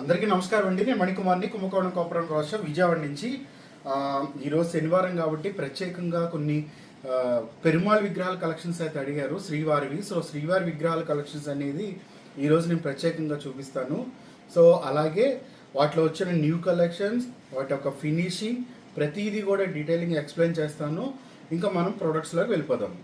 అందరికీ నమస్కారం అండి. నేను మణికుమార్ని కుంభకోణం కోపురం రాష్ట్ర విజయవాడ నుంచి. ఈరోజు శనివారం కాబట్టి ప్రత్యేకంగా కొన్ని పెరుమాళ్ విగ్రహాల కలెక్షన్స్ అయితే అడిగారు శ్రీవారివి. సో శ్రీవారి విగ్రహాల కలెక్షన్స్ అనేది ఈరోజు నేను ప్రత్యేకంగా చూపిస్తాను. సో అలాగే వాటిలో వచ్చిన న్యూ కలెక్షన్స్ వాటి యొక్క ఫినిషింగ్ ప్రతిదీ కూడా డీటెయిలింగ్ ఎక్స్ప్లెయిన్ చేస్తాను. ఇంకా మనం ప్రొడక్ట్స్లోకి వెళ్ళిపోదాం.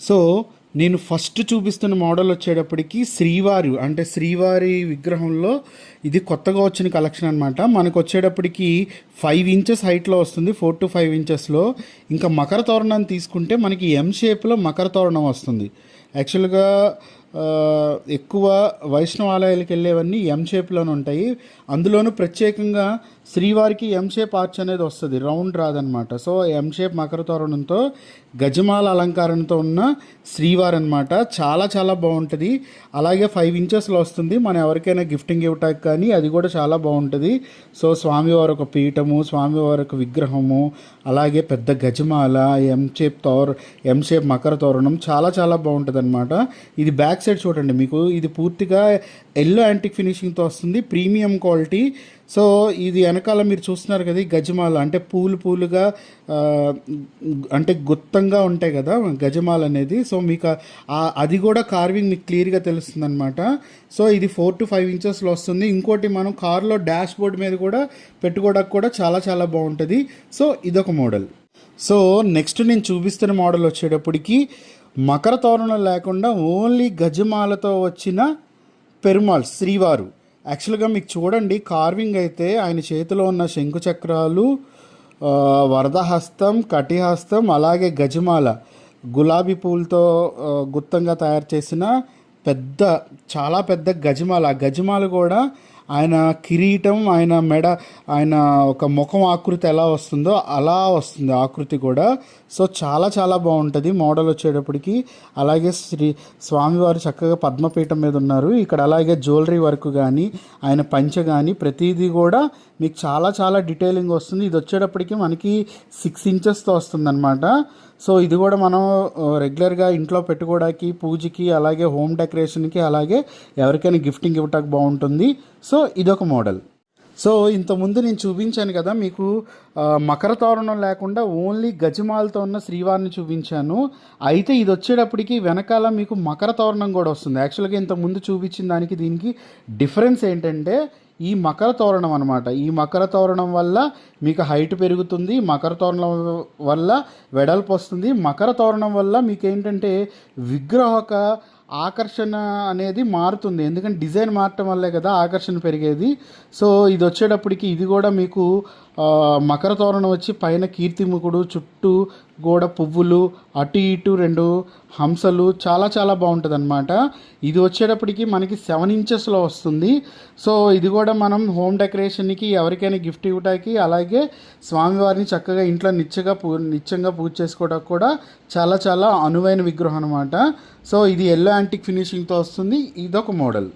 సో నేను ఫస్ట్ చూపిస్తున్న మోడల్ వచ్చేటప్పటికి శ్రీవారి అంటే శ్రీవారి విగ్రహంలో ఇది కొత్తగా వచ్చిన కలెక్షన్ అనమాట మనకు వచ్చేటప్పటికి ఫైవ్ ఇంచెస్ హైట్లో వస్తుంది ఫోర్ టు ఫైవ్ ఇంచెస్లో. ఇంకా మకర తోరణాన్ని తీసుకుంటే మనకి ఎం షేప్లో మకర తోరణం వస్తుంది. యాక్చువల్గా ఎక్కువ వైష్ణవ ఆలయాలకు వెళ్ళేవన్నీ ఎం షేప్లోనే ఉంటాయి. అందులోనూ ప్రత్యేకంగా శ్రీవారికి ఎం షేప్ ఆర్చ్ అనేది వస్తుంది రౌండ్ రాదనమాట. సో ఎం షేప్ మకర తోరణంతో గజమాల అలంకారంతో ఉన్న శ్రీవారి అనమాట చాలా చాలా బాగుంటుంది. అలాగే ఫైవ్ ఇంచెస్లో వస్తుంది. మనం ఎవరికైనా గిఫ్టింగ్ ఇవ్వటానికి కానీ అది కూడా చాలా బాగుంటుంది. సో స్వామివారి ఒక పీఠము స్వామివారి ఒక విగ్రహము అలాగే పెద్ద గజమాల ఎం షేప్ తోర ఎం షేప్ మకర తోరణం చాలా చాలా బాగుంటుంది అనమాట ఇది బ్యాక్ సైడ్ చూడండి మీకు. ఇది పూర్తిగా ఎల్లో యాంటిక్ ఫినిషింగ్తో వస్తుంది. ప్రీమియం క్వాలిటీ సో ఇది వెనకాల మీరు చూస్తున్నారు కదా ఈ గజమాల. అంటే పూలు పూలుగా అంటే గుత్తంగా ఉంటాయి కదా గజమాల అనేది. సో మీకు అది కూడా కార్వింగ్ మీకు క్లియర్గా తెలుస్తుంది అనమాట సో ఇది ఫోర్ టు ఫైవ్ ఇంచెస్లో వస్తుంది. ఇంకోటి మనం కార్లో డాష్ బోర్డ్ మీద కూడా పెట్టుకోవడానికి కూడా చాలా చాలా బాగుంటుంది. సో ఇదొక మోడల్. సో నెక్స్ట్ నేను చూపిస్తున్న మోడల్ వచ్చేటప్పటికి మకర తోరణం లేకుండా ఓన్లీ గజమాలతో వచ్చిన పెరుమాళ్ శ్రీవారు. యాక్చువల్గా మీకు చూడండి కార్వింగ్ అయితే ఆయన చేతిలో ఉన్న శంకు చక్రాలు వరదహస్తం కటిహస్తం అలాగే గజమాల గులాబీ పూలతో గుత్తంగా తయారు చేసిన పెద్ద చాలా పెద్ద గజమాల. ఆ గజమాల కూడా ఆయన కిరీటం ఆయన మెడ ఆయన ఒక ముఖం ఆకృతి ఎలా వస్తుందో అలా వస్తుంది ఆకృతి కూడా. సో చాలా చాలా బాగుంటుంది మోడల్ వచ్చేటప్పటికి. అలాగే శ్రీ స్వామివారు చక్కగా పద్మపీఠం మీద ఉన్నారు. ఇక్కడ అలాగే జ్యువెలరీ వర్క్ కానీ ఆయన పంచ కానీ ప్రతిదీ కూడా మీకు చాలా చాలా డీటెయిలింగ్ వస్తుంది. ఇది వచ్చేటప్పటికి మనకి సిక్స్ ఇంచెస్తో వస్తుందన్నమాట. సో ఇది కూడా మనం రెగ్యులర్గా ఇంట్లో పెట్టుకోవడానికి పూజకి అలాగే హోమ్ డెకరేషన్కి అలాగే ఎవరికైనా గిఫ్టింగ్ ఇవ్వటానికి బాగుంటుంది. సో ఇదొక మోడల్ సో ఇంతకుముందు నేను చూపించాను కదా మీకు మకర తోరణం లేకుండా ఓన్లీ గజమాలతో ఉన్న శ్రీవారిని చూపించాను. అయితే ఇది వచ్చేటప్పటికి వెనకాల మీకు మకర తోరణం కూడా వస్తుంది. యాక్చువల్గా ఇంతకుముందు చూపించిన దానికి దీనికి డిఫరెన్స్ ఏంటంటే ఈ మకర తోరణం అనమాట ఈ మకర తోరణం వల్ల మీకు హైట్ పెరుగుతుంది మకర తోరణం వల్ల వెడల్పు వస్తుంది. మకర తోరణం వల్ల మీకు ఏంటంటే విగ్రహక ఆకర్షణ అనేది మారుతుంది. ఎందుకంటే డిజైన్ మారటం వల్లే కదా ఆకర్షణ పెరిగేది. సో ఇది వచ్చేటప్పటికి ఇది కూడా మీకు మకర తోరణం వచ్చి పైన కీర్తిముఖుడు చుట్టూ గోడ పువ్వులు అటు ఇటు రెండు హంసలు చాలా చాలా బాగుంటుంది అనమాట ఇది వచ్చేటప్పటికి మనకి సెవెన్ ఇంచెస్లో వస్తుంది. సో ఇది కూడా మనం హోమ్ డెకరేషన్కి ఎవరికైనా గిఫ్ట్ ఇవ్వడానికి అలాగే స్వామివారిని చక్కగా ఇంట్లో నిత్యగా పూ నిత్యంగా పూజ చేసుకోవడానికి కూడా చాలా చాలా అనువైన విగ్రహం అనమాట సో ఇది ఎల్లో యాంటిక్ ఫినిషింగ్తో వస్తుంది. ఇదొక మోడల్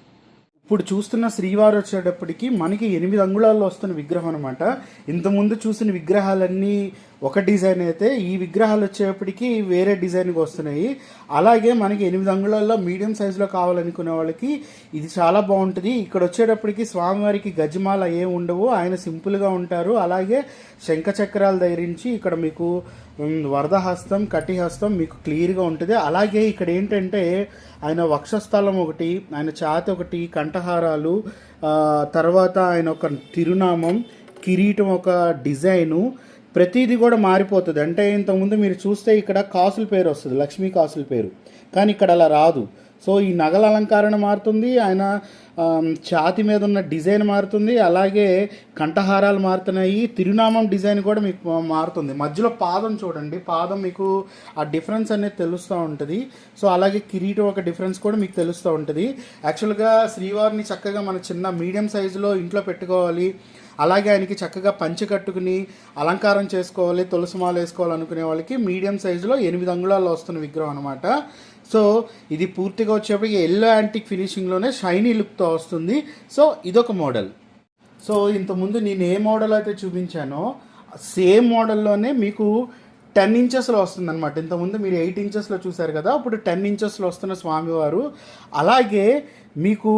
ఇప్పుడు చూస్తున్న శ్రీవారు వచ్చేటప్పటికి మనకి ఎనిమిది అంగుళాల్లో వస్తున్న విగ్రహం అనమాట ఇంతకుముందు చూసిన విగ్రహాలన్నీ ఒక డిజైన్ అయితే ఈ విగ్రహాలు వచ్చేప్పటికి వేరే డిజైన్కి వస్తున్నాయి. అలాగే మనకి ఎనిమిది అంగుళాల్లో మీడియం సైజులో కావాలనుకునే వాళ్ళకి ఇది చాలా బాగుంటుంది. ఇక్కడ వచ్చేటప్పటికి స్వామివారికి గజమాల ఏం ఉండవు ఆయన సింపుల్గా ఉంటారు. అలాగే శంఖ చక్రాలు ధరించి ఇక్కడ మీకు వరదహస్తం కటిహస్తం మీకు క్లియర్గా ఉంటుంది. అలాగే ఇక్కడ ఏంటంటే ఆయన వక్షస్థలం ఒకటి ఆయన ఛాతి ఒకటి కంఠహారాలు తర్వాత ఆయన ఒక తిరునామం కిరీటం ఒక డిజైను ప్రతిదీ కూడా మారిపోతుంది. అంటే ఇంతకుముందు మీరు చూస్తే ఇక్కడ కాసుల పేరు వస్తుంది లక్ష్మీ కాసుల పేరు. కానీ ఇక్కడ అలా రాదు. సో ఈ నగల అలంకరణ మారుతుంది ఆయన ఛాతి మీద ఉన్న డిజైన్ మారుతుంది అలాగే కంఠహారాలు మారుతున్నాయి తిరునామం డిజైన్ కూడా మీకు మారుతుంది. మధ్యలో పాదం చూడండి. పాదం మీకు ఆ డిఫరెన్స్ అనేది తెలుస్తూ ఉంటుంది. సో అలాగే కిరీటం ఒక డిఫరెన్స్ కూడా మీకు తెలుస్తూ ఉంటుంది. యాక్చువల్గా శ్రీవారిని చక్కగా మన చిన్న మీడియం సైజులో ఇంట్లో పెట్టుకోవాలి. అలాగే ఆయనకి చక్కగా పంచి కట్టుకుని అలంకారం చేసుకోవాలి తులసి మాలు వేసుకోవాలనుకునే వాళ్ళకి మీడియం సైజులో ఎనిమిది అంగుళాల్లో వస్తున్న విగ్రహం అనమాట సో ఇది పూర్తిగా వచ్చేప్పటికి ఎల్లో యాంటిక్ ఫినిషింగ్లోనే షైనీ లుక్తో వస్తుంది. సో ఇదొక మోడల్. సో ఇంతకుముందు నేను ఏ మోడల్ అయితే చూపించానో సేమ్ మోడల్లోనే మీకు టెన్ ఇంచెస్లో వస్తుంది అనమాట ఇంతకుముందు మీరు ఎయిట్ ఇంచెస్లో చూశారు కదా అప్పుడు టెన్ ఇంచెస్లో వస్తున్న స్వామివారు. అలాగే మీకు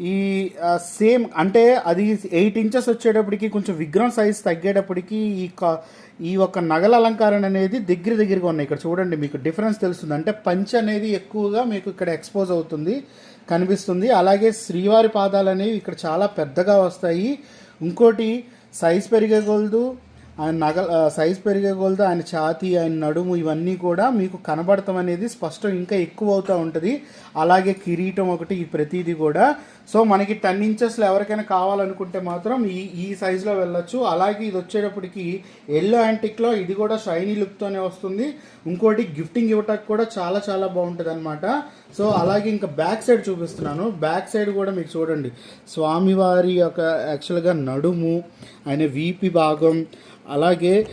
ఈ సేమ్ అంటే అది ఎయిట్ ఇంచెస్ వచ్చేటప్పటికి కొంచెం విగ్రహం సైజ్ తగ్గేటప్పటికి ఈ క- ఈ యొక్క నగల అలంకారం అనేది దగ్గర దగ్గరగా ఉన్నాయి. ఇక్కడ చూడండి మీకు డిఫరెన్స్ తెలుస్తుంది. అంటే పంచ్ అనేది ఎక్కువగా మీకు ఇక్కడ ఎక్స్పోజ్ అవుతుంది కనిపిస్తుంది. అలాగే శ్రీవారి పాదాలు అనేవి ఇక్కడ చాలా పెద్దగా వస్తాయి. ఇంకోటి సైజ్ పెరిగే కొలదు ఆయన నగ సైజ్ పెరిగే కొలది ఆయన ఛాతీ ఆయన నడుము ఇవన్నీ కూడా మీకు కనబడటం అనేది స్పష్టం ఇంకా ఎక్కువ అవుతూ ఉంటుంది. అలాగే కిరీటం ఒకటి ఈ ప్రతిదీ కూడా సో మనకి టెన్ ఇంచెస్లో ఎవరికైనా కావాలనుకుంటే మాత్రం ఈ ఈ సైజులో వెళ్ళొచ్చు. అలాగే ఇది వచ్చేటప్పటికి ఎల్లో యాంటిక్లో ఇది కూడా షైనీ లుక్తోనే వస్తుంది. ఇంకోటి గిఫ్టింగ్ ఇవ్వటానికి కూడా చాలా చాలా బాగుంటుంది అనమాట సో అలాగే ఇంకా బ్యాక్ సైడ్ చూపిస్తున్నాను. బ్యాక్ సైడ్ కూడా మీకు చూడండి. స్వామివారి యొక్క యాక్చువల్గా నడుము ఆయన వీపి భాగం అలాగే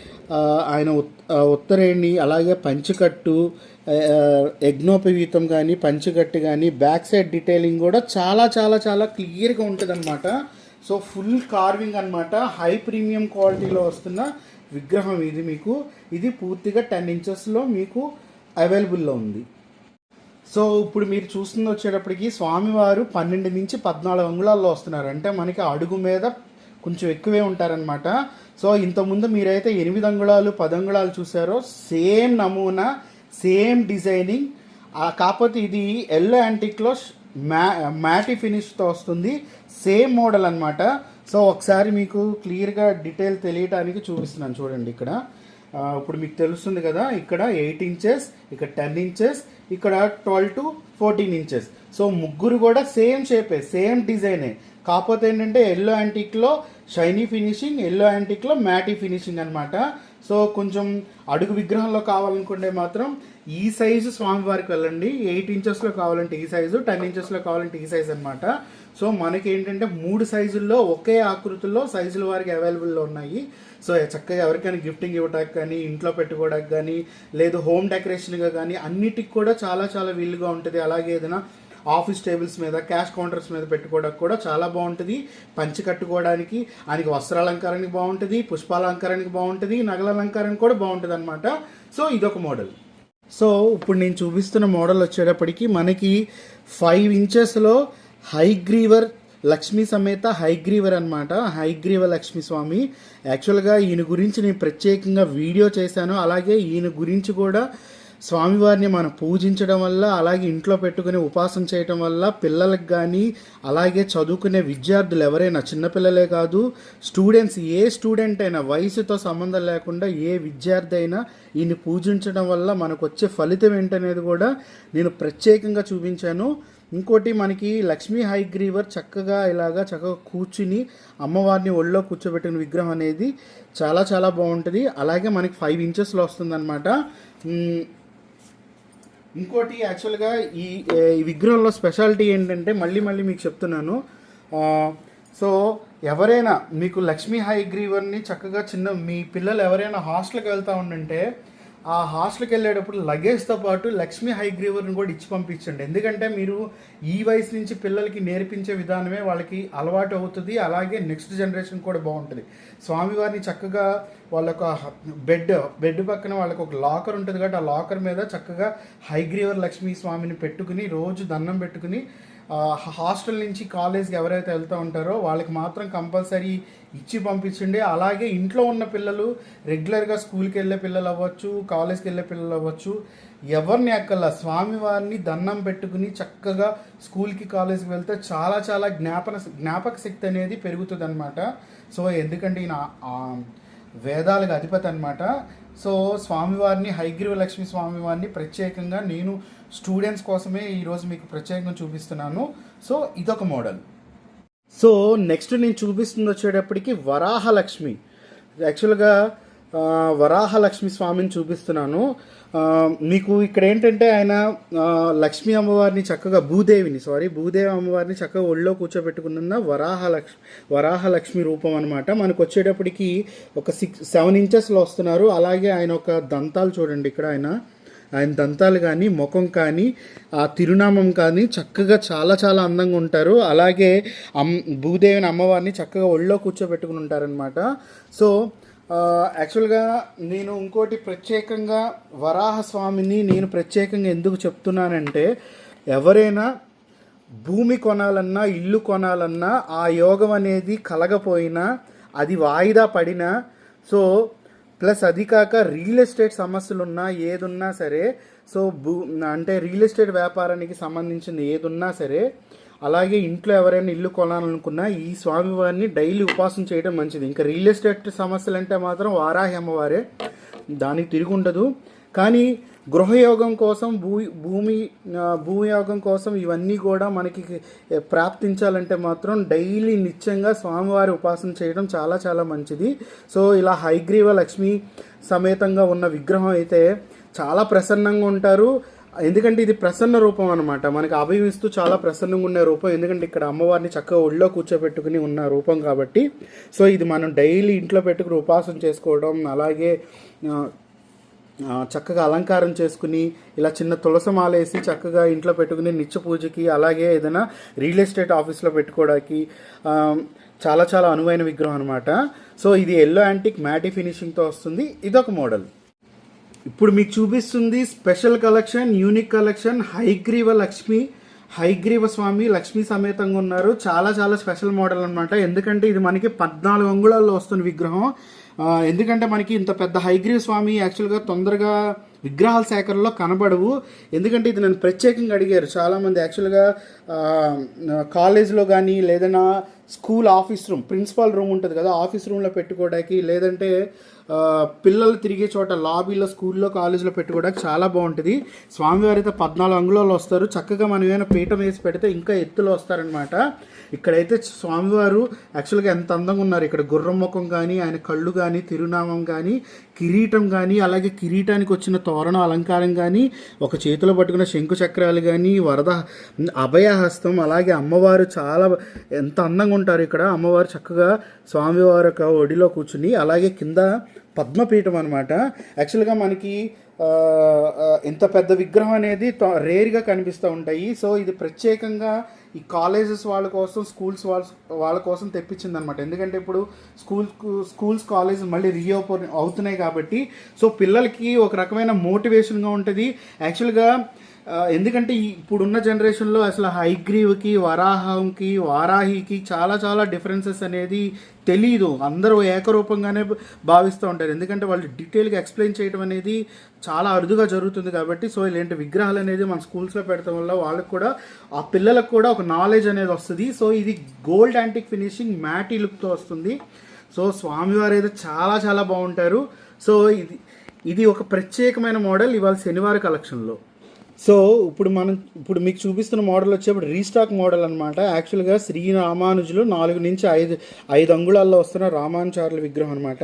ఆయన ఉత్- ఉత్తరేణి అలాగే పంచకట్టు యజ్ఞోపవీతం కానీ పంచకట్టు కానీ బ్యాక్ సైడ్ డీటెయిలింగ్ కూడా చాలా చాలా చాలా క్లియర్గా ఉంటుంది సో ఫుల్ కార్వింగ్ అన్నమాట. హై ప్రీమియం క్వాలిటీలో వస్తున్న విగ్రహం ఇది మీకు. ఇది పూర్తిగా టెన్ ఇంచెస్లో మీకు అవైలబుల్లో ఉంది. సో ఇప్పుడు మీరు చూస్తుంది వచ్చేటప్పటికి స్వామివారు పన్నెండు నుంచి పద్నాలుగు అంగుళాల్లో వస్తున్నారు. అంటే మనకి అడుగు మీద కొంచెం ఎక్కువే ఉంటారనమాట సో ఇంతకుముందు మీరైతే ఎనిమిది అంగుళాలు పది అంగుళాలు చూసారో సేమ్ నమూనా సేమ్ డిజైనింగ్ కాకపోతే ఇది ఎల్లో యాంటిక్లో మ్యా మ్యాటి ఫినిష్తో వస్తుంది. సేమ్ మోడల్ అనమాట సో ఒకసారి మీకు క్లియర్గా డీటెయిల్ తెలియటానికి చూపిస్తున్నాను చూడండి ఇక్కడ. ఇప్పుడు మీకు తెలుస్తుంది కదా ఇక్కడ ఎయిట్ ఇంచెస్ ఇక్కడ టెన్ ఇంచెస్ ఇక్కడ twelve to fourteen inches. So ముగ్గురు కూడా సేమ్ షేపే సేమ్ డిజైనే. కాకపోతే ఏంటంటే ఎల్లో యాంటిక్లో షైనీ ఫినిషింగ్ ఎల్లో యాంటిక్లో మ్యాటీ ఫినిషింగ్ అనమాట సో కొంచెం అడుగు విగ్రహంలో కావాలనుకుంటే మాత్రం ఈ సైజు స్వామివారికి వెళ్ళండి. ఎయిట్ ఇంచెస్లో కావాలంటే ఈ సైజు టెన్ ఇంచెస్లో కావాలంటే ఈ సైజ్ అనమాట సో మనకి ఏంటంటే మూడు సైజుల్లో ఒకే ఆకృతుల్లో సైజుల వారికి అవైలబుల్లో ఉన్నాయి. సో చక్కగా ఎవరికైనా గిఫ్టింగ్ ఇవ్వడానికి కానీ ఇంట్లో పెట్టుకోవడానికి కానీ లేదు హోమ్ డెకరేషన్గా కానీ అన్నిటికి కూడా చాలా చాలా వీలుగా ఉంటుంది. అలాగే ఏదైనా ఆఫీస్ టేబుల్స్ మీద క్యాష్ కౌంటర్స్ మీద పెట్టుకోవడానికి కూడా చాలా బాగుంటుంది. పంచి కట్టుకోవడానికి ఆయనకి వస్త్రాలంకారానికి బాగుంటుంది పుష్పాలంకారానికి బాగుంటుంది నగల అలంకారానికి కూడా బాగుంటుంది అనమాట సో ఇదొక మోడల్. సో ఇప్పుడు నేను చూపిస్తున్న మోడల్ వచ్చేటప్పటికి మనకి ఫైవ్ ఇంచెస్లో హైగ్రీవర్ లక్ష్మీ సమేత హైగ్రీవర్ అనమాట హైగ్రీవ లక్ష్మీ స్వామి. యాక్చువల్గా ఈయన గురించి నేను ప్రత్యేకంగా వీడియో చేశాను. అలాగే ఈయన గురించి కూడా స్వామివారిని మనం పూజించడం వల్ల అలాగే ఇంట్లో పెట్టుకుని ఉపాసన చేయటం వల్ల పిల్లలకు కానీ అలాగే చదువుకునే విద్యార్థులు ఎవరైనా చిన్నపిల్లలే కాదు స్టూడెంట్స్ ఏ స్టూడెంట్ అయినా వయసుతో సంబంధం లేకుండా ఏ విద్యార్థి అయినా ఈయన్ని పూజించడం వల్ల మనకు వచ్చే ఫలితం ఏంటనేది కూడా నేను ప్రత్యేకంగా చూపించాను. ఇంకోటి మనకి లక్ష్మీ హైగ్రీవర్ చక్కగా ఇలాగా చక్కగా కూర్చుని అమ్మవారిని ఒళ్ళో కూర్చోబెట్టిన విగ్రహం అనేది చాలా చాలా బాగుంటుంది. అలాగే మనకి ఫైవ్ ఇంచెస్లో వస్తుందన్నమాట. ఇంకోటి యాక్చువల్గా ఈ విగ్రహంలో స్పెషాలిటీ ఏంటంటే మళ్ళీ మళ్ళీ మీకు చెప్తున్నాను. సో ఎవరైనా మీకు లక్ష్మీ హైగ్రీవర్ని చక్కగా చిన్న మీ పిల్లలు ఎవరైనా హాస్టల్కి వెళ్తూ ఉండంటే ఆ హాస్టల్కి వెళ్ళేటప్పుడు లగేజ్తో పాటు లక్ష్మీ హైగ్రీవర్ని కూడా ఇచ్చి పంపించండి. ఎందుకంటే మీరు ఈ వయసు నుంచి పిల్లలకి నేర్పించే విధానమే వాళ్ళకి అలవాటు అవుతుంది. అలాగే నెక్స్ట్ జనరేషన్ కూడా బాగుంటుంది. స్వామివారిని చక్కగా వాళ్ళొక బెడ్ బెడ్ పక్కన వాళ్ళకి ఒక లాకర్ ఉంటుంది కాబట్టి ఆ లాకర్ మీద చక్కగా హైగ్రీవర్ లక్ష్మీ స్వామిని పెట్టుకుని రోజు దండం పెట్టుకుని హాస్టల్ నుంచి కాలేజ్కి ఎవరైతే వెళ్తూ ఉంటారో వాళ్ళకి మాత్రం కంపల్సరీ ఇచ్చి పంపించండి. అలాగే ఇంట్లో ఉన్న పిల్లలు రెగ్యులర్గా స్కూల్కి వెళ్ళే పిల్లలు అవ్వచ్చు కాలేజ్కి వెళ్ళే పిల్లలు అవ్వచ్చు ఎవరిని అక్కల స్వామివారిని దండం పెట్టుకుని చక్కగా స్కూల్కి కాలేజ్కి వెళ్తే చాలా చాలా జ్ఞాపన జ్ఞాపక శక్తి అనేది పెరుగుతుంది అనమాట సో ఎందుకంటే ఈయన వేదాలకు అధిపతి అనమాట సో స్వామివారిని హైగ్రీవ లక్ష్మి స్వామివారిని ప్రత్యేకంగా నేను స్టూడెంట్స్ కోసమే ఈరోజు మీకు ప్రత్యేకంగా చూపిస్తున్నాను. సో ఇదొక మోడల్. సో నెక్స్ట్ నేను చూపిస్తుంది వచ్చేటప్పటికి వరాహలక్ష్మి. యాక్చువల్గా వరాహలక్ష్మి స్వామిని చూపిస్తున్నాను. మీకు ఇక్కడ ఏంటంటే ఆయన లక్ష్మీ అమ్మవారిని చక్కగా భూదేవిని సారీ భూదేవి అమ్మవారిని చక్కగా ఒళ్ళో కూర్చోబెట్టుకున్న వరాహలక్ష్మి వరాహలక్ష్మి రూపం అనమాట మనకు వచ్చేటప్పటికి ఒక సిక్స్ సెవెన్ ఇంచెస్లో వస్తున్నారు. అలాగే ఆయన ఒక దంతాలు చూడండి ఇక్కడ ఆయన. ఆయన దంతాలు కానీ ముఖం కానీ ఆ తిరునామం కానీ చక్కగా చాలా చాలా అందంగా ఉంటారు. అలాగే అమ్ భూదేవిని అమ్మవారిని చక్కగా ఒళ్ళో కూర్చోబెట్టుకుని ఉంటారనమాట సో యాక్చువల్గా నేను ఇంకోటి ప్రత్యేకంగా వరాహ స్వామిని నేను ప్రత్యేకంగా ఎందుకు చెప్తున్నానంటే ఎవరైనా భూమి కొనాలన్నా ఇల్లు కొనాలన్నా ఆ యోగం అనేది కలగపోయినా అది వాయిదా పడినా సో ప్లస్ అది కాక రియల్ ఎస్టేట్ సమస్యలు ఉన్నా ఏదున్నా సరే సో భూ అంటే రియల్ ఎస్టేట్ వ్యాపారానికి సంబంధించింది ఏదున్నా సరే అలాగే ఇంట్లో ఎవరైనా ఇల్లు కొనాలనుకున్నా ఈ స్వామివారిని డైలీ ఉపాసన చేయడం మంచిది. ఇంకా రియల్ ఎస్టేట్ సమస్యలు అంటే మాత్రం వారాహి అమ్మవారే దానికి తిరిగి ఉండదు కానీ గృహయోగం కోసం భూ భూమి భూయోగం కోసం ఇవన్నీ కూడా మనకి ప్రాప్తించాలంటే మాత్రం డైలీ నిత్యంగా స్వామివారి ఉపాసన చేయడం చాలా చాలా మంచిది. సో ఇలా హైగ్రీవ లక్ష్మి సమేతంగా ఉన్న విగ్రహం అయితే చాలా ప్రసన్నంగా ఉంటారు. ఎందుకంటే ఇది ప్రసన్న రూపం అనమాట మనకి అభివిస్తూ చాలా ప్రసన్నంగా ఉండే రూపం. ఎందుకంటే ఇక్కడ అమ్మవారిని చక్కగా ఒళ్ళో కూర్చోబెట్టుకుని ఉన్న రూపం కాబట్టి. సో ఇది మనం డైలీ ఇంట్లో పెట్టుకుని ఉపాసన చేసుకోవడం అలాగే చక్కగా అలంకారం చేసుకుని ఇలా చిన్న తులసమాల వేసి చక్కగా ఇంట్లో పెట్టుకుని నిత్య పూజకి అలాగే ఏదైనా రియల్ ఎస్టేట్ ఆఫీస్లో పెట్టుకోవడానికి చాలా చాలా అనువైన విగ్రహం అనమాట సో ఇది ఎల్లో యాంటిక్ మ్యాటి ఫినిషింగ్తో వస్తుంది. ఇదొక మోడల్. ఇప్పుడు మీకు చూపిస్తుంది special collection unique collection Hayagriva Lakshmi Hayagriva Swami Lakshmi సమేతంగా ఉన్నారు. చాలా చాలా స్పెషల్ మోడల్ అనమాట ఎందుకంటే ఇది మనకి పద్నాలుగు అంగుళాల్లో వస్తున్న విగ్రహం. ఎందుకంటే మనకి ఇంత పెద్ద హైగ్రీవ్ స్వామి యాక్చువల్గా తొందరగా విగ్రహాల సేకరణలో కనబడవు. ఎందుకంటే ఇది నన్ను ప్రత్యేకంగా అడిగారు. చాలామంది యాక్చువల్గా కాలేజ్లో కానీ లేదన్నా school office room principal room ఉంటుంది కదా ఆఫీస్ రూమ్లో పెట్టుకోవడానికి లేదంటే పిల్లలు తిరిగే చోట లాబీలో స్కూల్లో కాలేజీలో పెట్టుకోవడానికి చాలా బాగుంటుంది. స్వామివారి అయితే పద్నాలుగు అంగుళాలు వస్తారు. చక్కగా మనం ఏమైనా పీఠం వేసి పెడితే ఇంకా ఎత్తులో వస్తారనమాట ఇక్కడైతే స్వామివారు యాక్చువల్గా ఎంత అందంగా ఉన్నారు. ఇక్కడ గుర్రం ముఖం కానీ ఆయన కళ్ళు కానీ తిరునామం కానీ కిరీటం కానీ అలాగే కిరీటానికి వచ్చిన తోరణ అలంకారం కానీ ఒక చేతిలో పట్టుకున్న శంకు చక్రాలు కానీ వరద అభయహస్తం అలాగే అమ్మవారు చాలా ఎంత అందంగా ఉంటారు ఇక్కడ. అమ్మవారు చక్కగా స్వామివారి యొక్క ఒడిలో కూర్చుని అలాగే కింద పద్మపీఠం అనమాట యాక్చువల్గా మనకి ఇంత పెద్ద విగ్రహం అనేది రేర్గా కనిపిస్తూ ఉంటాయి. సో ఇది ప్రత్యేకంగా ఈ కాలేజెస్ వాళ్ళ కోసం స్కూల్స్ వాళ్ళ వాళ్ళ కోసం తెప్పించింది అనమాట ఎందుకంటే ఇప్పుడు స్కూల్ స్కూల్స్ కాలేజ్ మళ్ళీ రీఓపెన్ అవుతున్నాయి కాబట్టి సో పిల్లలకి ఒక రకమైన మోటివేషన్గా ఉంటుంది. యాక్చువల్గా ఎందుకంటే ఇప్పుడున్న జనరేషన్లో అసలు హైగ్రీవ్కి వరాహంకి వారాహికి చాలా చాలా డిఫరెన్సెస్ అనేది తెలీదు. అందరూ ఏకరూపంగానే భావిస్తూ ఉంటారు. ఎందుకంటే వాళ్ళు డీటెయిల్గా ఎక్స్ప్లెయిన్ చేయడం అనేది చాలా అరుదుగా జరుగుతుంది కాబట్టి సో ఇలాంటి విగ్రహాలు అనేది మన స్కూల్స్లో పెడతాం వల్ల వాళ్ళకి కూడా ఆ పిల్లలకు కూడా ఒక నాలెడ్జ్ అనేది వస్తుంది. సో ఇది గోల్డ్ యాంటిక్ ఫినిషింగ్ మ్యాటీ లుక్తో వస్తుంది. సో స్వామివారు అయితే చాలా చాలా బాగుంటారు. సో ఇది ఇది ఒక ప్రత్యేకమైన మోడల్ ఇవాళ శనివారం కలెక్షన్లో సో ఇప్పుడు మనం ఇప్పుడు మీకు చూపిస్తున్న మోడల్ వచ్చేప్పుడు రీస్టాక్ మోడల్ అనమాట యాక్చువల్గా శ్రీ రామానుజులు నాలుగు నుంచి ఐదు ఐదు అంగుళాల్లో వస్తున్న రామానుచారుల విగ్రహం అనమాట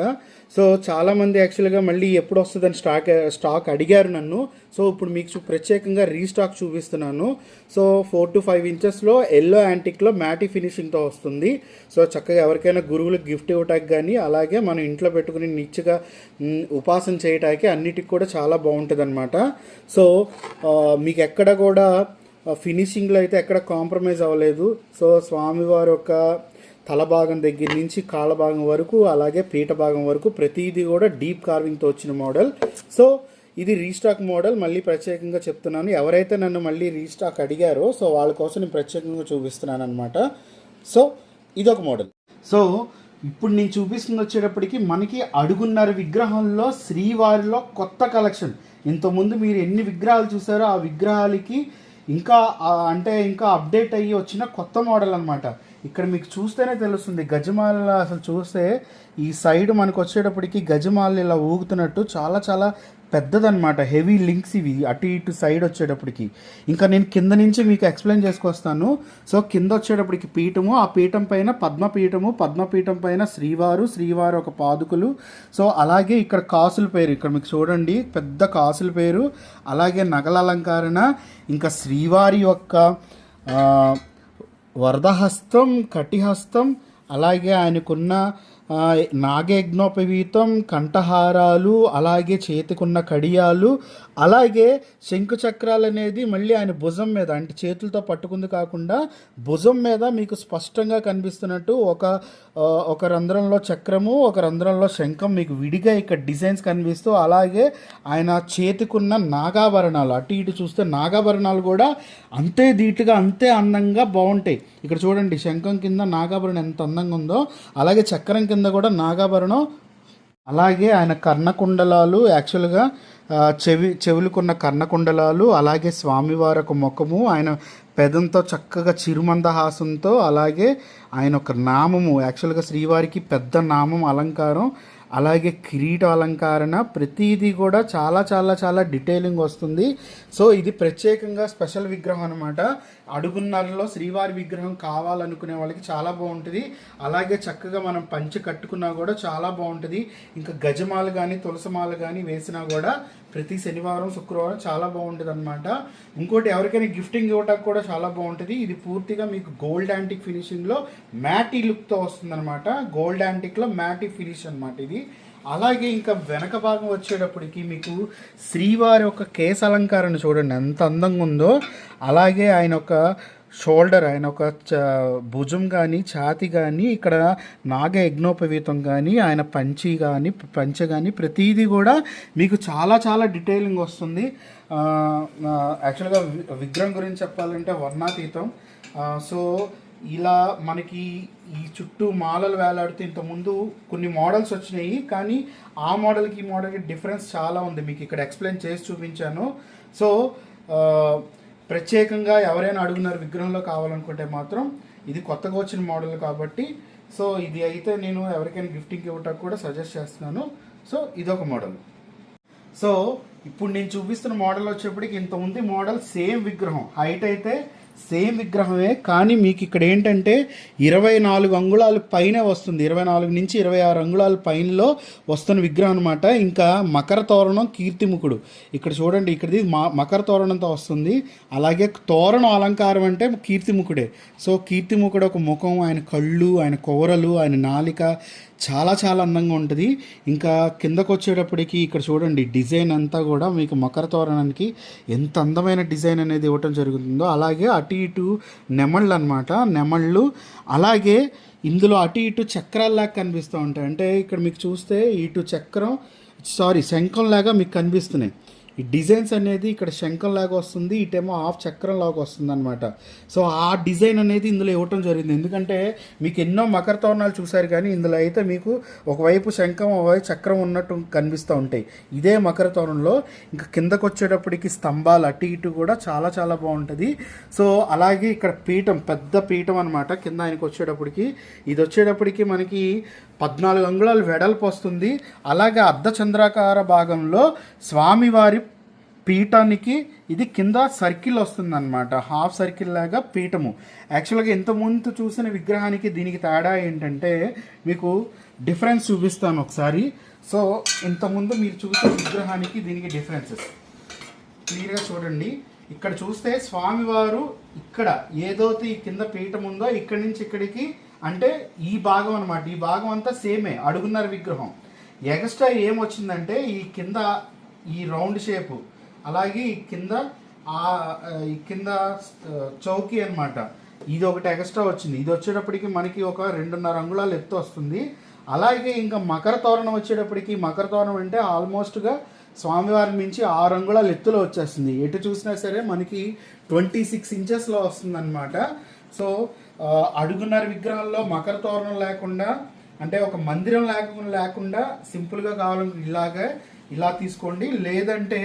సో చాలామంది యాక్చువల్గా మళ్ళీ ఎప్పుడు వస్తుందని స్టాక్ స్టాక్ అడిగారు నన్ను. సో ఇప్పుడు మీకు ప్రత్యేకంగా రీస్టాక్ చూపిస్తున్నాను. సో ఫోర్ టు ఫైవ్ ఇంచెస్లో ఎల్లో యాంటిక్లో మ్యాటి ఫినిషింగ్తో వస్తుంది. సో చక్కగా ఎవరికైనా గురువులకు గిఫ్ట్ ఇవ్వటానికి కానీ అలాగే మనం ఇంట్లో పెట్టుకుని నిత్యగా ఉపాసన చేయటానికి అన్నిటికి కూడా చాలా బాగుంటుంది అనమాట సో మీకు ఎక్కడ కూడా ఫినిషింగ్లో అయితే ఎక్కడ కాంప్రమైజ్ అవ్వలేదు. సో స్వామివారి యొక్క తల భాగం దగ్గర నుంచి కాళ్ళ భాగం వరకు అలాగే పీట భాగం వరకు ప్రతిదీ కూడా డీప్ కార్వింగ్తో వచ్చిన మోడల్. సో ఇది రీస్టాక్ మోడల్. మళ్ళీ ప్రత్యేకంగా చెప్తున్నాను ఎవరైతే నన్ను మళ్ళీ రీస్టాక్ అడిగారో సో వాళ్ళ కోసం నేను ప్రత్యేకంగా చూపిస్తున్నాను అనమాట సో ఇదొక మోడల్. సో ఇప్పుడు నేను చూపిస్తుంది వచ్చేటప్పటికి మనకి అడుగున్నర విగ్రహంలో శ్రీవారిలో కొత్త కలెక్షన్. ఇంతకుముందు మీరు ఎన్ని విగ్రహాలు చూసారో ఆ విగ్రహాలకి ఇంకా అంటే ఇంకా అప్డేట్ అయ్యి వచ్చిన కొత్త మోడల్ అనమాట ఇక్కడ మీకు చూస్తేనే తెలుస్తుంది గజమాల అసలు చూస్తే ఈ సైడ్ మనకు వచ్చేటప్పటికి గజమాల ఇలా ఊగుతున్నట్టు చాలా చాలా పెద్దదన్నమాట హెవీ లింక్స్ ఇవి అటు ఇటు సైడ్ వచ్చేటప్పటికి. ఇంకా నేను కింద నుంచి మీకు ఎక్స్ప్లెయిన్ చేసుకొస్తాను. సో కింద వచ్చేటప్పటికి పీఠము ఆ పీఠం పైన పద్మపీఠము పద్మపీఠం పైన శ్రీవారు శ్రీవారు ఒక పాదుకులు. సో అలాగే ఇక్కడ కాసుల పేరు ఇక్కడ మీకు చూడండి పెద్ద కాసుల పేరు అలాగే నగల అలంకరణ ఇంకా శ్రీవారి యొక్క వరదహస్తం కటిహస్తం అలాగే ఆయనకున్న నాగయజ్ఞోపవీతం కంఠహారాలు అలాగే చేతికున్న కడియాలు అలాగే శంకు చక్రాలు అనేది మళ్ళీ ఆయన భుజం మీద అంటే చేతులతో పట్టుకుంది కాకుండా భుజం మీద మీకు స్పష్టంగా కనిపిస్తున్నట్టు ఒక ఒక రంధ్రంలో చక్రము ఒక రంధ్రంలో శంఖం మీకు విడిగా ఇక్కడ డిజైన్స్ కనిపిస్తూ అలాగే ఆయన చేతికున్న నాగాభరణాలు అటు ఇటు చూస్తే నాగాభరణాలు కూడా అంతే ధీటుగా అంతే అందంగా బాగుంటాయి. ఇక్కడ చూడండి శంఖం కింద నాగాభరణం ఎంత అందంగా ఉందో అలాగే చక్రం కింద కూడా నాగాభరణం అలాగే ఆయన కర్ణకుండలాలు యాక్చువల్గా చెవి చెవులకున్న కర్ణకుండలాలు అలాగే స్వామివారి ఒక ముఖము ఆయన పెదంతో చక్కగా చిరుమందహాసంతో అలాగే ఆయన ఒక నామము యాక్చువల్గా శ్రీవారికి పెద్ద నామం అలంకారం అలాగే కిరీట అలంకరణ ప్రతిదీ కూడా చాలా చాలా చాలా డీటెయిలింగ్ వస్తుంది. సో ఇది ప్రత్యేకంగా స్పెషల్ విగ్రహం అనమాట అడుగున్నరలో శ్రీవారి విగ్రహం కావాలనుకునే వాళ్ళకి చాలా బాగుంటుంది. అలాగే చక్కగా మనం పంచి కట్టుకున్నా కూడా చాలా బాగుంటుంది. ఇంకా గజమాలు కానీ తులసమాలు కానీ వేసినా కూడా ప్రతి శనివారం శుక్రవారం చాలా బాగుంటుంది అనమాట ఇంకోటి ఎవరికైనా గిఫ్టింగ్ ఇవ్వడానికి కూడా చాలా బాగుంటుంది. ఇది పూర్తిగా మీకు గోల్డ్ యాంటిక్ ఫినిషింగ్లో మ్యాటీ లుక్తో వస్తుంది అనమాట గోల్డ్ యాంటిక్లో మ్యాటీ ఫినిష్ అనమాట ఇది. అలాగే ఇంకా వెనక భాగం వచ్చేటప్పటికి మీకు శ్రీవారి యొక్క కేశ అలంకారణ చూడండి. ఎంత అందంగా ఉందో. అలాగే ఆయన ఒక షోల్డర్ ఆయన ఒక చ భుజం కానీ ఛాతి కానీ ఇక్కడ నాగ యజ్ఞోపవీతం కానీ ఆయన పంచి కానీ పంచ కానీ ప్రతిదీ కూడా మీకు చాలా చాలా డీటెయిలింగ్ వస్తుంది. యాక్చువల్గా విగ్రహం గురించి చెప్పాలంటే వర్ణాతీతం. సో ఇలా మనకి ఈ చుట్టూ మాలలు వేలాడితే ఇంతకుముందు కొన్ని మోడల్స్ వచ్చినాయి కానీ ఆ మోడల్కి ఈ మోడల్కి డిఫరెన్స్ చాలా ఉంది. మీకు ఇక్కడ ఎక్స్ప్లెయిన్ చేసి చూపించాను. సో ప్రత్యేకంగా ఎవరైనా అడుగున్నారు విగ్రహంలో కావాలనుకుంటే మాత్రం ఇది కొత్తగా వచ్చిన మోడల్ కాబట్టి సో ఇది అయితే నేను ఎవరికైనా గిఫ్టింగ్ ఇవ్వటానికి కూడా సజెస్ట్ చేస్తున్నాను. సో ఇదొక మోడల్. సో ఇప్పుడు నేను చూపిస్తున్న మోడల్ వచ్చేప్పటికి ఇంత ఉంది మోడల్ సేమ్ విగ్రహం. హైట్ అయితే సేమ్ విగ్రహమే కానీ మీకు ఇక్కడ ఏంటంటే ఇరవై నాలుగు అంగుళాలు పైన వస్తుంది. ఇరవై నాలుగు నుంచి ఇరవై ఆరు అంగుళాల పైనలో వస్తున్న విగ్రహం అనమాట ఇంకా మకర తోరణం కీర్తిముఖుడు. ఇక్కడ చూడండి ఇక్కడది మా మకర తోరణంతో వస్తుంది. అలాగే తోరణం అలంకారం అంటే కీర్తిముఖుడే. సో కీర్తిముఖుడు ఒక ముఖం ఆయన కళ్ళు ఆయన కోరలు ఆయన నాలిక చాలా చాలా అందంగా ఉంటుంది. ఇంకా కిందకు వచ్చేటప్పటికి ఇక్కడ చూడండి డిజైన్ అంతా కూడా మీకు మకర తోరణానికి ఎంత అందమైన డిజైన్ అనేది ఇవ్వటం జరుగుతుందో అలాగే అటు ఇటు నెమళ్ళు అనమాట నెమళ్ళు అలాగే ఇందులో అటు ఇటు చక్రాల్లాగా కనిపిస్తూ ఉంటాయి. అంటే ఇక్కడ మీకు చూస్తే ఇటు చక్రం సారీ శంఖం లాగా మీకు కనిపిస్తున్నాయి. ఈ డిజైన్స్ అనేది ఇక్కడ శంఖం లాగా వస్తుంది ఇటేమో హాఫ్ చక్రం లాగా వస్తుంది అనమాట సో ఆ డిజైన్ అనేది ఇందులో ఇవ్వటం జరిగింది. ఎందుకంటే మీకు ఎన్నో మకర తోరణాలు చూశారు కానీ ఇందులో అయితే మీకు ఒకవైపు శంఖం ఒకవైపు చక్రం ఉన్నట్టు కనిపిస్తూ ఉంటాయి. ఇదే మకర తోరణంలో ఇంకా కిందకు వచ్చేటప్పటికి స్తంభాలు అటు ఇటు కూడా చాలా చాలా బాగుంటుంది. సో అలాగే ఇక్కడ పీఠం పెద్ద పీఠం అనమాట కింద ఆయనకు వచ్చేటప్పటికి ఇది వచ్చేటప్పటికి మనకి పద్నాలుగు అంగుళాలు వెడల్పు వస్తుంది అలాగే అర్ధచంద్రాకార భాగంలో స్వామివారి పీఠానికి ఇది కింద సర్కిల్ వస్తుంది అనమాట హాఫ్ సర్కిల్ లాగా పీఠము. యాక్చువల్గా ఇంత ముందు చూసిన విగ్రహానికి దీనికి తేడా ఏంటంటే మీకు డిఫరెన్స్ చూపిస్తాను ఒకసారి. సో ఇంతకుముందు మీరు చూసిన విగ్రహానికి దీనికి డిఫరెన్సెస్. క్లియర్గా చూడండి. ఇక్కడ చూస్తే స్వామివారు ఇక్కడ ఏదైతే ఈ కింద పీఠం ఉందో ఇక్కడి నుంచి ఇక్కడికి అంటే ఈ భాగం అనమాట ఈ భాగం అంతా సేమే అడుగున్నర విగ్రహం. ఎక్స్ట్రా ఏమొచ్చిందంటే ఈ కింద ఈ రౌండ్ షేపు అలాగే ఈ కింద ఆ ఈ కింద చౌకీ అనమాట ఇది ఒకటి ఎక్స్ట్రా వచ్చింది. ఇది వచ్చేటప్పటికి మనకి ఒక రెండున్నర అంగుళాలు ఎత్తు వస్తుంది. అలాగే ఇంకా మకర తోరణం వచ్చేటప్పటికి మకర తోరణం అంటే ఆల్మోస్ట్గా స్వామివారి నుంచి ఆరు అంగుళాలు ఎత్తులో వచ్చేస్తుంది. ఎటు చూసినా సరే మనకి ట్వంటీ సిక్స్ ఇంచెస్లో వస్తుందన్నమాట. సో అడుగున్నర విగ్రహాల్లో మకర తోరణం లేకుండా అంటే ఒక మందిరం లేకుండా లేకుండా సింపుల్గా కావాలంటే ఇలాగే ఇలా తీసుకోండి. లేదంటే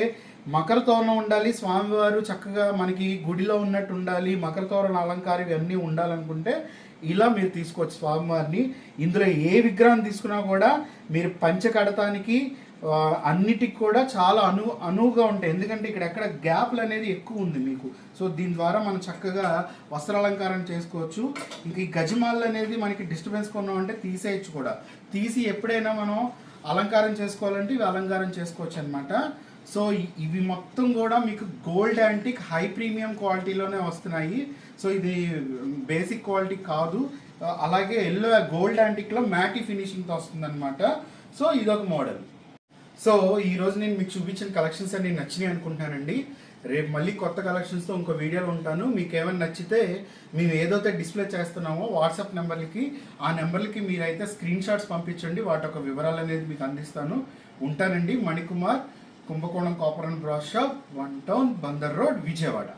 మకర తోరణం ఉండాలి స్వామివారు చక్కగా మనకి గుడిలో ఉన్నట్టు ఉండాలి మకర తోరణ అలంకారం ఇవన్నీ ఉండాలనుకుంటే ఇలా మీరు తీసుకోవచ్చు స్వామివారిని. ఇందులో ఏ విగ్రహం తీసుకున్నా కూడా మీరు పంచ కడతానికి అన్నిటికి కూడా చాలా అను అనువుగా ఉంటాయి. ఎందుకంటే ఇక్కడ ఎక్కడ గ్యాప్లు అనేది ఎక్కువ ఉంది మీకు. సో దీని ద్వారా మనం చక్కగా వస్త్రాలంకారం చేసుకోవచ్చు. ఇంక ఈ గజమాలు అనేది మనకి డిస్టర్బెన్స్ కొన్నామంటే తీసేయచ్చు కూడా. తీసి ఎప్పుడైనా మనం అలంకారం చేసుకోవాలంటే ఇవి అలంకారం చేసుకోవచ్చు అనమాట సో ఇవి మొత్తం కూడా మీకు గోల్డ్ యాంటిక్ హై ప్రీమియం క్వాలిటీలోనే వస్తున్నాయి. సో ఇది బేసిక్ క్వాలిటీ కాదు. అలాగే ఎల్లో గోల్డ్ యాంటిక్లో మ్యాటి ఫినిషింగ్తో వస్తుంది అనమాట సో ఇదొక మోడల్ సో ఈరోజు నేను మీకు చూపించిన కలెక్షన్స్ అన్ని నచ్చినాయి అనుకుంటున్నానండి. రేపు మళ్ళీ కొత్త కలెక్షన్స్తో ఇంకో వీడియోలో ఉంటాను. మీకు ఏమైనా నచ్చితే మేము ఏదైతే డిస్ప్లే చేస్తున్నామో వాట్సాప్ నెంబర్లకి ఆ నెంబర్లకి మీరైతే స్క్రీన్ షాట్స్ పంపించండి. వాటి యొక్క వివరాలు అనేది మీకు అందిస్తాను. ఉంటానండి Manikumar Kumbakonam copper and brass shop one town Bandar road Vijayawada.